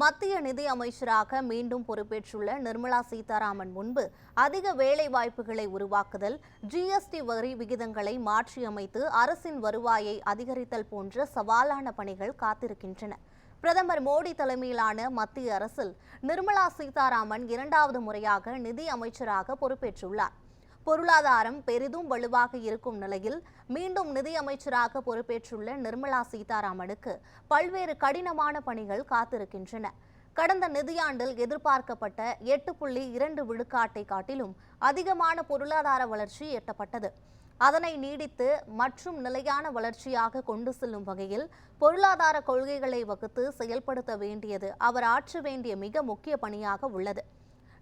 மத்திய நிதி அமைச்சராக மீண்டும் பொறுப்பேற்றுள்ள நிர்மலா சீதாராமன் முன்பு அதிக வேலை வாய்ப்புகளை உருவாக்குதல் ஜிஎஸ்டி வரி விகிதங்களை மாற்றியமைத்து அரசின் வருவாயை அதிகரித்தல் போன்ற சவாலான பணிகள் காத்திருக்கின்றன. பிரதமர் மோடி தலைமையிலான மத்திய அரசில் நிர்மலா சீதாராமன் இரண்டாவது முறையாக நிதி அமைச்சராக பொறுப்பேற்றுள்ளார். பொருளாதாரம் பெரிதும் வலுவாக இருக்கும் நிலையில் மீண்டும் நிதியமைச்சராக பொறுப்பேற்றுள்ள நிர்மலா சீதாராமனுக்கு பல்வேறு கடினமான பணிகள் காத்திருக்கின்றன. கடந்த நிதியாண்டில் எதிர்பார்க்கப்பட்ட எட்டு புள்ளி இரண்டு விழுக்காட்டை காட்டிலும் அதிகமான பொருளாதார வளர்ச்சி எட்டப்பட்டது. அதனை நீடித்து மற்றும் நிலையான வளர்ச்சியாக கொண்டு செல்லும் வகையில் பொருளாதார கொள்கைகளை வகுத்து செயல்படுத்த வேண்டியது அவர் ஆற்ற வேண்டிய மிக முக்கிய பணியாக உள்ளது.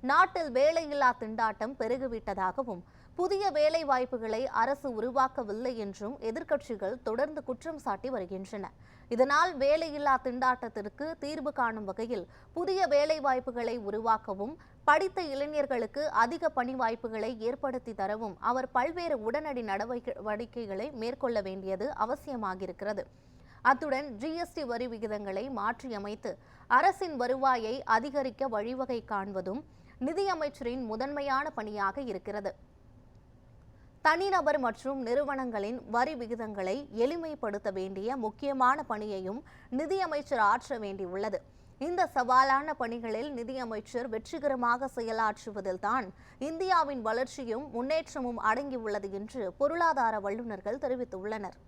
நாட்டில் வேலையில்லா திண்டாட்டம் பெருகிவிட்டதாகவும் புதிய வேலை வாய்ப்புகளை அரசு உருவாக்கவில்லை என்றும் எதிர்க்கட்சிகள் தொடர்ந்து குற்றம் சாட்டி வருகின்றன. இதனால் வேலையில்லா திண்டாட்டத்திற்கு தீர்வு காணும் வகையில் புதிய வேலை வாய்ப்புகளை உருவாக்கவும் படித்த இளைஞர்களுக்கு அதிக பணி வாய்ப்புகளை ஏற்படுத்தி தரவும் அவர் பல்வேறு உடனடி நடவடிக்கைகளை மேற்கொள்ள வேண்டியது அவசியமாகியிருக்கிறது. அத்துடன் ஜிஎஸ்டி வரி விகிதங்களை மாற்றியமைத்து அரசின் வருவாயை அதிகரிக்க வழிவகை காண்பதும் நிதியமைச்சரின் முதன்மையான பணியாக இருக்கிறது. தனிநபர் மற்றும் நிறுவனங்களின் வரி விகிதங்களை எளிமைப்படுத்த வேண்டிய முக்கியமான பணியையும் நிதியமைச்சர் ஆற்ற வேண்டியுள்ளது. இந்த சவாலான பணிகளில் நிதியமைச்சர் வெற்றிகரமாக செயலாற்றுவதில்தான் இந்தியாவின் வளர்ச்சியும் முன்னேற்றமும் அடங்கியுள்ளது என்று பொருளாதார வல்லுநர்கள் தெரிவித்துள்ளனர்.